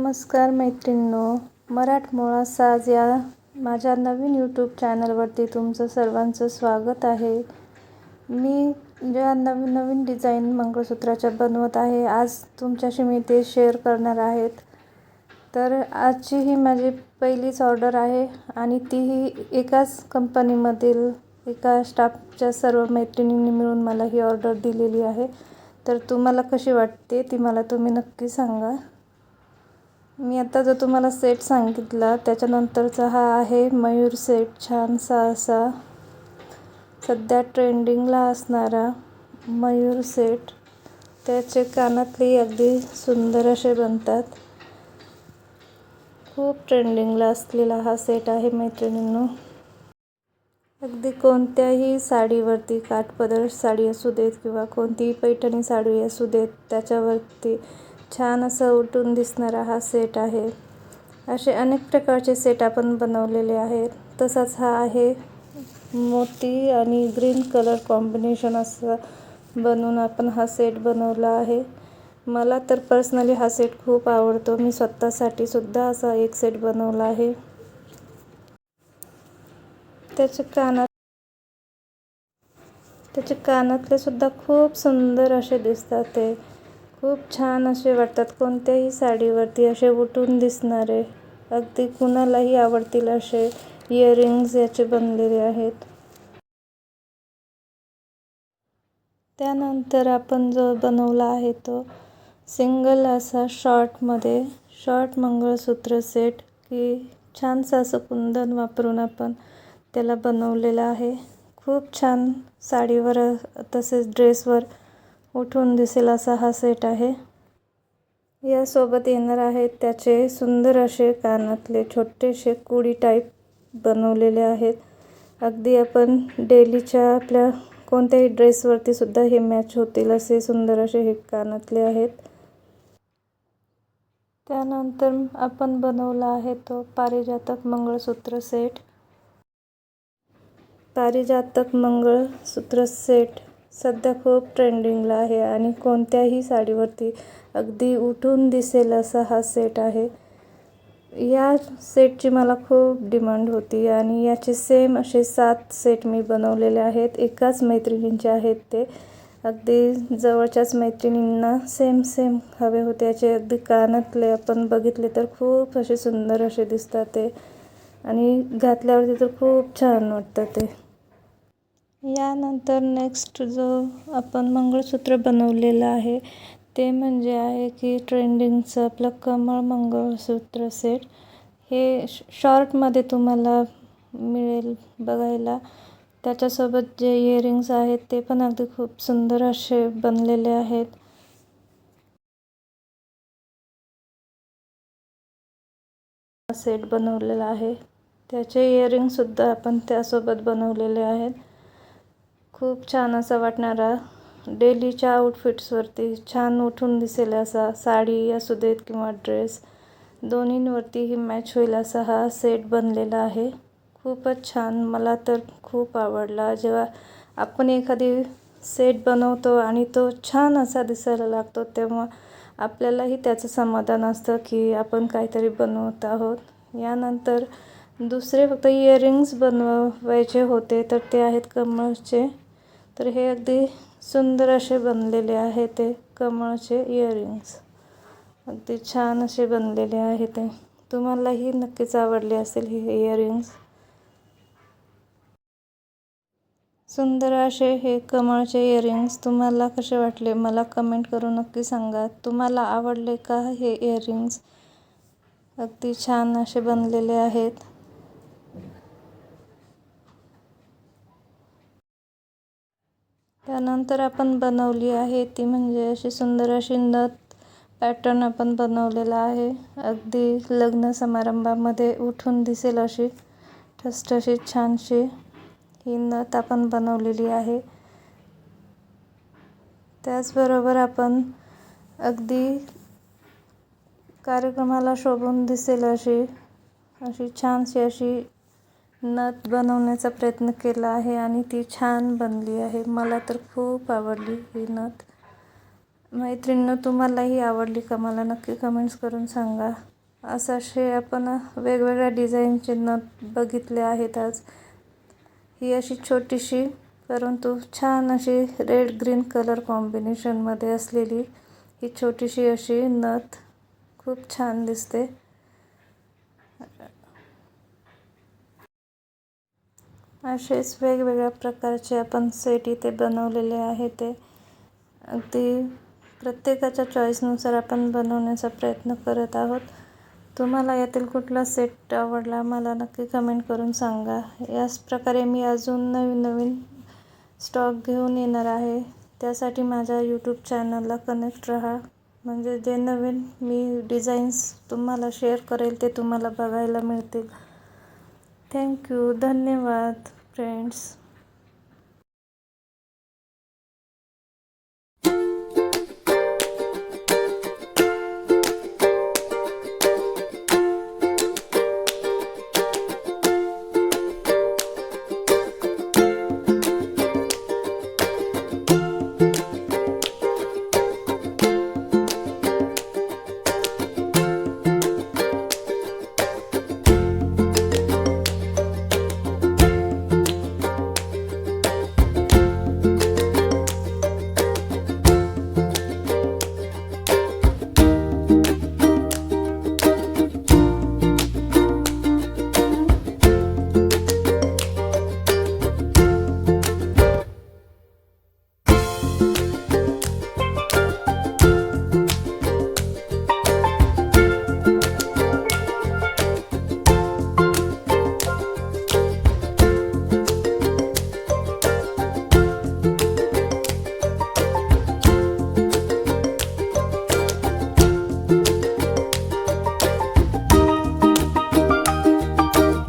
नमस्कार मैत्रिणींनो मराठमोळा साज या माझ्या नवीन यूट्यूब चॅनलवरती तुमचं सर्वांचं स्वागत आहे. मी ज्या नवीन नवीन डिझाईन मंगळसूत्राच्या बनवत आहे आज तुमच्याशी मी ते शेअर करणार आहेत. तर आजची ही माझी पहिलीच ऑर्डर आहे आणि तीही एकाच कंपनीमधील एका स्टाफच्या सर्व मैत्रिणींनी मिळून मला ही ऑर्डर दिलेली आहे. तर तुम्हाला कशी वाटते ती मला तुम्ही नक्की सांगा. मी आता जो तुम्हाला सेट सांगितला त्याच्यानंतरचा हा आहे मयूर सेट छानसा असा. सध्या ट्रेंडिंगला असणारा मयूर सेट त्याचे कानातले अगदी सुंदर असे बनतात. खूप ट्रेंडिंगला असलेला हा सेट आहे मैत्रिणींनो. अगदी कोणत्याही साडीवरती काठपदर साडी असू देत किंवा कोणतीही पैठणी साडी असू देत त्याच्यावरती छान असं उठून दिसणारा हा सेट आहे. असे अनेक प्रकारचे सेट आपण बनवलेले आहेत. तसाच हा आहे मोती आणि ग्रीन कलर कॉम्बिनेशन असं बनवून आपण हा सेट बनवला आहे. मला तर पर्सनली हा सेट खूप आवडतो. मी स्वतःसाठी सुद्धा असा एक सेट बनवला आहे. त्याचे कानात त्याचे कानातले सुद्धा खूप सुंदर असे दिसतात ते. खूप छान असे वाटतात. कोणत्याही साडीवरती असे उठून दिसणारे अगदी कुणालाही आवडतील असे इयरिंग्ज याचे बनलेले आहेत. त्यानंतर आपण जो बनवला आहे तो सिंगल असा शॉर्टमध्ये शॉर्ट मंगळसूत्र सेट की छानसं असं कुंदन वापरून आपण त्याला बनवलेलं आहे. खूप छान साडीवर तसेच ड्रेसवर उठून दिसेल असा हा सेट आहे. यासोबत येणार आहेत त्याचे सुंदर असे कानातले छोटेसे कुडी टाईप बनवलेले आहेत. अगदी आपण डेलीच्या आपल्या कोणत्याही ड्रेसवरती सुद्धा हे मॅच होतील असे सुंदर असे हे कानातले आहेत. त्यानंतर आपण बनवला आहे तो पारिजातक मंगळसूत्र सेट. पारिजातक मंगळसूत्र सेट सध्या खूप ट्रेंडिंगला आहे आणि कोणत्याही साडीवरती अगदी उठून दिसेल असा हा सेट आहे. या सेटची मला खूप डिमांड होती आणि याचे सेम असे सात सेट मी बनवलेले आहेत. एकाच मैत्रिणींचे आहेत ते. अगदी जवळच्याच मैत्रिणींना सेम सेम हवे होते. याचे अगदी कानातले आपण बघितले तर खूप असे सुंदर असे दिसतात ते. आणि घातल्यावरती तर खूप छान वाटतं ते. यानंतर नेक्स्ट जो आपण मंगळसूत्र बनवलेलं आहे ते म्हणजे आहे की ट्रेंडिंगचं आपलं कमळ मंगळसूत्र सेट हे शॉर्टमध्ये तुम्हाला मिळेल बघायला. त्याच्यासोबत जे इयरिंग्स आहेत ते पण अगदी खूप सुंदर असे बनलेले आहेत. सेट बनवलेला आहे. त्याचे इयरिंगसुद्धा आपण त्यासोबत बनवलेले आहेत. खूप छान असा वाटणारा डेलीच्या आउटफिट्सवरती छान उठून दिसेल असा साडी असू देत किंवा ड्रेस दोन्हींवरतीही मॅच होईल असा हा सेट बनलेला आहे. खूपच छान. मला तर खूप आवडला. जेव्हा आपण एखादी सेट बनवतो आणि तो छान असा दिसायला लागतो तेव्हा आपल्यालाही त्याचं समाधान असतं की आपण काहीतरी बनवत आहोत. यानंतर दुसरे फक्त इयरिंग्स बनवायचे होते तर ते आहेत कमळचे. तर हे अगदी सुंदर असे बनलेले आहे ते कमळचे इयरिंग्स अगदी छान असे बनलेले आहे ते. तुम्हालाही नक्कीच आवडले असेल हे इयरिंग्स सुंदर असे हे कमळचे इयरिंग्स तुम्हाला कसे वाटले? मला कमेंट करून नक्की सांगा. तुम्हाला आवडले का हे इयरिंग्स अगदी छान असे बनलेले आहेत. त्यानंतर आपण बनवली आहे ती म्हणजे अशी सुंदर अशी नथ पॅटर्न आपण बनवलेला आहे. अगदी लग्न समारंभामध्ये उठून दिसेल अशी ठसठशीत छानशी ही नथ आपण बनवलेली आहे. त्याचबरोबर आपण अगदी कार्यक्रमाला शोभून दिसेल अशी अशी छानशी अशी नथ बनवण्याचा प्रयत्न केला आहे आणि ती छान बनली आहे. मला तर खूप आवडली ही नथ. मैत्रिणीनं तुम्हालाही आवडली का? मला नक्की कमेंट्स करून सांगा. असे आपण वेगवेगळ्या डिझाईनचे नथ बघितले आहेत आज. ही अशी छोटीशी परंतु छान अशी रेड ग्रीन कलर कॉम्बिनेशनमध्ये असलेली ही छोटीशी अशी नथ खूप छान दिसते. असेच वेगवेगळ्या प्रकारचे आपण सेट इथे बनवलेले आहे ते. अगदी प्रत्येकाच्या चॉईसनुसार आपण बनवण्याचा प्रयत्न करत आहोत. तुम्हाला यातील कुठला सेट आवडला मला नक्की कमेंट करून सांगा. याच प्रकारे मी अजून नवीन नवीन स्टॉक घेऊन येणार आहे. त्यासाठी माझ्या यूट्यूब चॅनलला कनेक्ट राहा. म्हणजे जे नवीन मी डिझाईन्स तुम्हाला शेअर करेल ते तुम्हाला बघायला मिळतील. थँक्यू धन्यवाद फ्रेंड्स